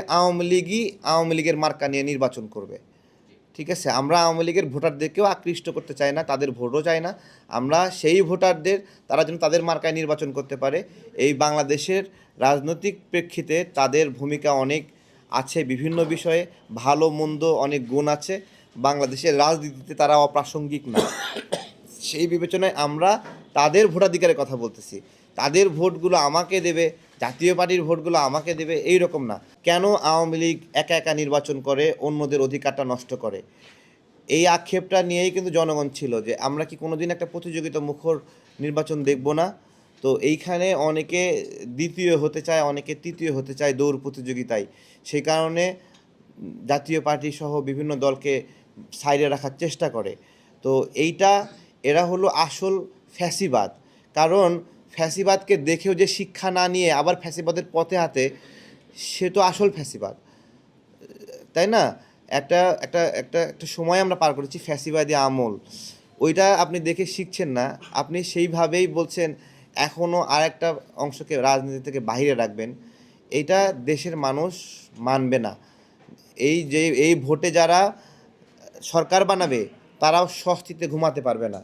আওয়ামী লীগই আওয়ামী লীগের মার্কা নিয়ে নির্বাচন করবে। ঠিক আছে? আমরা আওয়ামী লীগের ভোটারদেরকেও আকৃষ্ট করতে চাই না, তাদের ভোটও চাই না। আমরা সেই ভোটারদের, তারা যেন তাদের মার্কায় নির্বাচন করতে পারে। এই বাংলাদেশের রাজনৈতিক প্রেক্ষিতে তাদের ভূমিকা অনেক আছে, বিভিন্ন বিষয়ে ভালো, মন্দ অনেক গুণ আছে। বাংলাদেশের রাজনীতিতে তারা অপ্রাসঙ্গিক না। সেই বিবেচনায় আমরা তাদের ভোটাধিকারের কথা বলতেছি। তাদের ভোটগুলো আমাকে দেবে, জাতীয় পার্টির ভোটগুলো আমাকে দেবে, এই রকম না। কেন আওয়ামী লীগ একা একা নির্বাচন করে, অন্যদের অধিকারটা নষ্ট করে? এই আক্ষেপটা নিয়েই কিন্তু জনগণ ছিল যে, আমরা কি কোনোদিন একটা প্রতিযোগিতা মুখর নির্বাচন দেখব না? তো এইখানে অনেকে দ্বিতীয় হতে চায়, অনেকে তৃতীয় হতে চায় দৌড় প্রতিযোগিতায়। সেই কারণে জাতীয় পার্টি সহ বিভিন্ন দলকে সাইডে রাখার চেষ্টা করে। তো এইটা, এরা হলো আসল ফ্যাসিবাদ। কারণ ফ্যাসিবাদকে দেখেও যে শিক্ষা না নিয়ে আবার ফ্যাসিবাদের পথে হাতে সে তো আসল ফ্যাসিবাদ। তাই না? একটা একটা একটা একটা সময় আমরা পার করেছি ফ্যাসিবাদী আমল। ওইটা আপনি দেখে শিখছেন না। আপনি সেইভাবেই বলছেন এখনও আর একটা অংশকে রাজনীতি থেকে বাইরে রাখবেন। এটা দেশের মানুষ মানবে না। এই যে, এই ভোটে যারা সরকার বানাবে, তারাও স্বস্তিতে ঘুমাতে পারবে না।